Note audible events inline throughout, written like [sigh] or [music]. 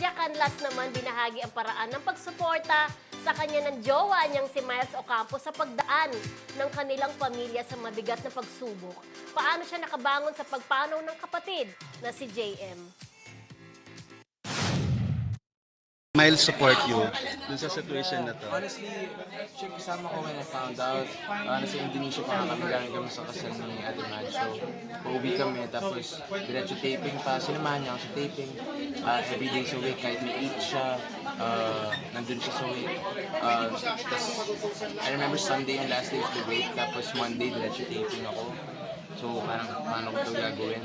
Elijah Canlas naman binahagi ang paraan ng pagsuporta sa kanya ng jowa niyang si Miles Ocampo sa pagdaan ng kanilang pamilya sa mabigat na pagsubok. Paano siya nakabangon sa pagpanaw ng kapatid na si JM? Miles support you dun sa situation na to. Honestly, siya kasama ko when I found out. Uh, nasa Indonesia pa nga kami galing kami sa kasal ni Ate. So, pauwi kami. Tapos, diretso taping pa. Sinamahan niya ako sa taping. Uh, every day sa week, kahit may eat siya, uh, nandun siya sa week. Uh, tapos, I remember Sunday yung last day of the week. Tapos Monday, diretso taping ako. So, parang paano ko ito gagawin?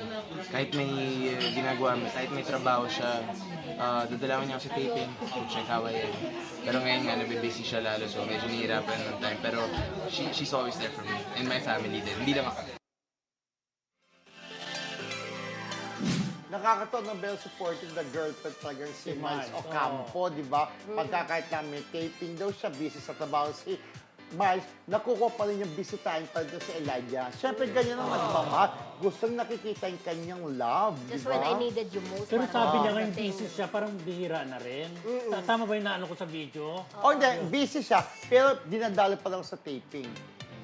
Kahit may uh, ginagawa, kahit may trabaho siya, uh, dadalawan niya ako sa taping, how I am. Pero ngayon nga, nabibusy siya lalo, so medyo nahihirapan ng time. Pero she, she's always there for me, and my family din. Hindi lang ako. Nakakatawa na well supporting the girlfriend talagang si Si Miles Ocampo, di ba? Pagka kahit na may taping daw siya, busy sa trabaho si Miles, nakukuha pa rin yung bisitahin pa rin si Elijah. Siyempre, ganyan ang nagmamahal. Gustong nakikita yung kanyang love, di Just when I needed you most. Pero parang sabi niya dating. ngayon busy siya, parang bihira na rin. Ta- Tama ba yung naano ko sa video? Oh, hindi, busy siya, pero dinadalo pa lang sa taping.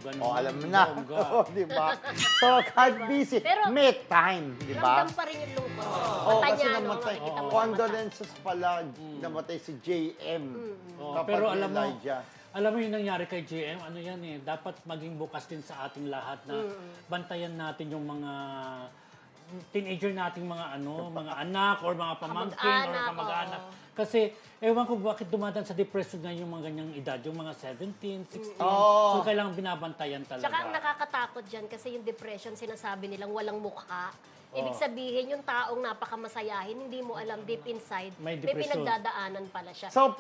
Ganun. Oh, alam mo na. Bongga. [laughs] Oh, di ba? So, kahit busy, Pero- may time, di ba? Ramdam pa rin yung lungkot. Oo, Mata kasi no? namatay. Makikita mo Condolences pala, namatay si JM. Oo, kapatid pero alam mo, Elijah. alam mo yung nangyari kay GM, ano yan eh, dapat maging bukas din sa ating lahat na bantayan natin yung mga teenager nating mga ano, mga anak or mga pamangkin or Kamag-anak, kamag-anak. Kasi ewan ko bakit dumadaan sa depression na yung mga ganyang edad, yung mga 17, 16. Oo. So kailangan binabantayan talaga. Tsaka ang nakakatakot dyan kasi yung depression, sinasabi nilang walang mukha. Ibig Oh. sabihin, yung taong napakamasayahin, hindi mo alam deep inside, May may depression. pinagdadaanan pala siya. So,